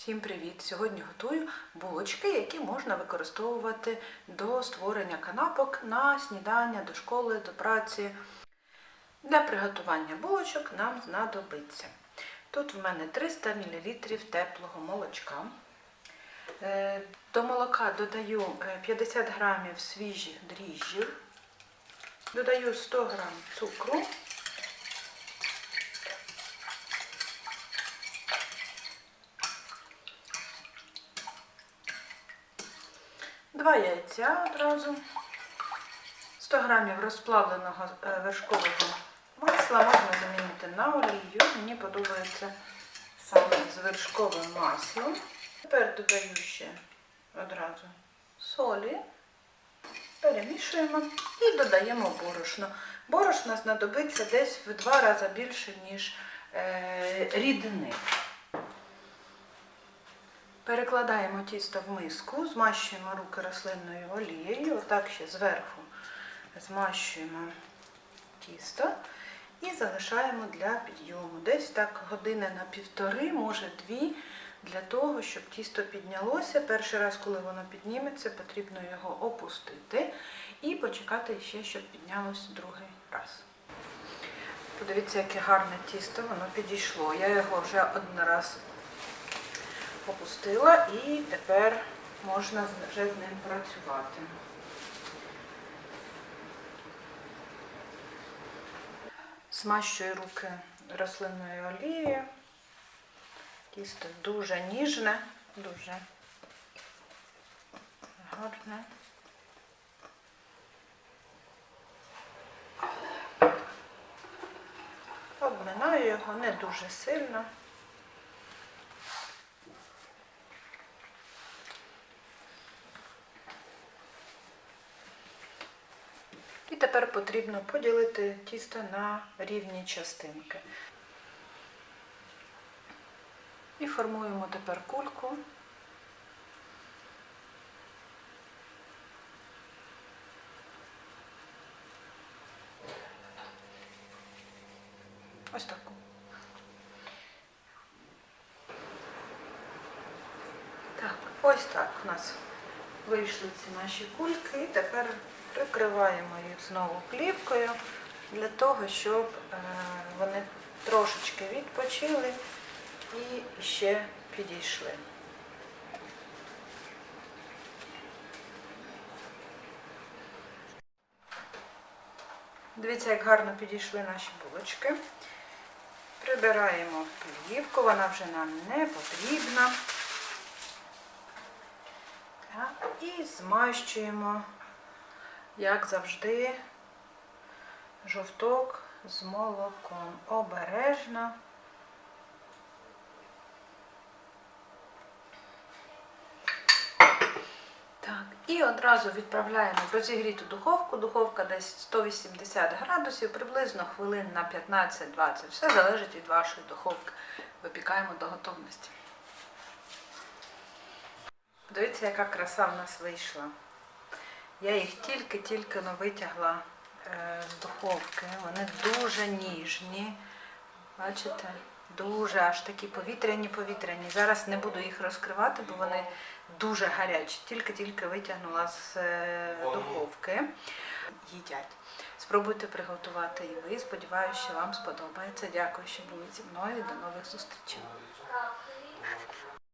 Всім привіт! Сьогодні готую булочки, які можна використовувати до створення канапок на снідання, до школи, до праці. Для приготування булочок нам знадобиться. Тут в мене 300 мл теплого молочка. Е, До молока додаю е, 50 грамів свіжих дріжджів, додаю 100 грам цукру. Два яйця одразу, 100 грамів розплавленого е, вершкового масла можна замінити на олію. Мені подобається саме з вершковим маслом. Тепер додаю ще одразу солі, перемішуємо і додаємо борошно. Борошно знадобиться десь в два рази більше, ніж е, рідини. Перекладаємо тісто в миску, змащуємо руки рослинною олією, отак ще зверху змащуємо тісто і залишаємо для підйому. Десь так години на півтори, може дві, для того, щоб тісто піднялося. Перший раз, коли воно підніметься, потрібно його опустити і почекати ще, щоб піднялося другий раз. Подивіться, яке гарне тісто, воно підійшло. Я його вже один раз опустила і тепер можна вже з ним працювати. Змащую руки рослинною олією. Тісто дуже ніжне, дуже гарне. Обминаю його не дуже сильно. І тепер потрібно поділити тісто на рівні частинки. І формуємо тепер кульку. Ось таку. Так, ось так у нас вийшли ці наші кульки. І тепер прикриваємо їх знову плівкою для того, щоб е, вони трошечки відпочили і ще підійшли. Дивіться, як гарно підійшли наші булочки. Прибираємо плівку, вона вже нам не потрібна. Так, і змащуємо, як завжди, жовток з молоком. Обережно. Так, і одразу відправляємо в розігріту духовку. Духовка десь 180 градусів, приблизно хвилин на 15-20. Все залежить від вашої духовки. Випікаємо до готовності. Дивіться, яка краса в нас вийшла. Я їх тільки-тільки витягла е, з духовки. Вони дуже ніжні. Бачите? Дуже аж такі повітряні-повітряні. Зараз не буду їх розкривати, бо вони дуже гарячі. Тільки-тільки витягнула з е, духовки. Їдять. Спробуйте приготувати і ви. Сподіваюся, що вам сподобається. Дякую, що були зі мною. До нових зустрічей.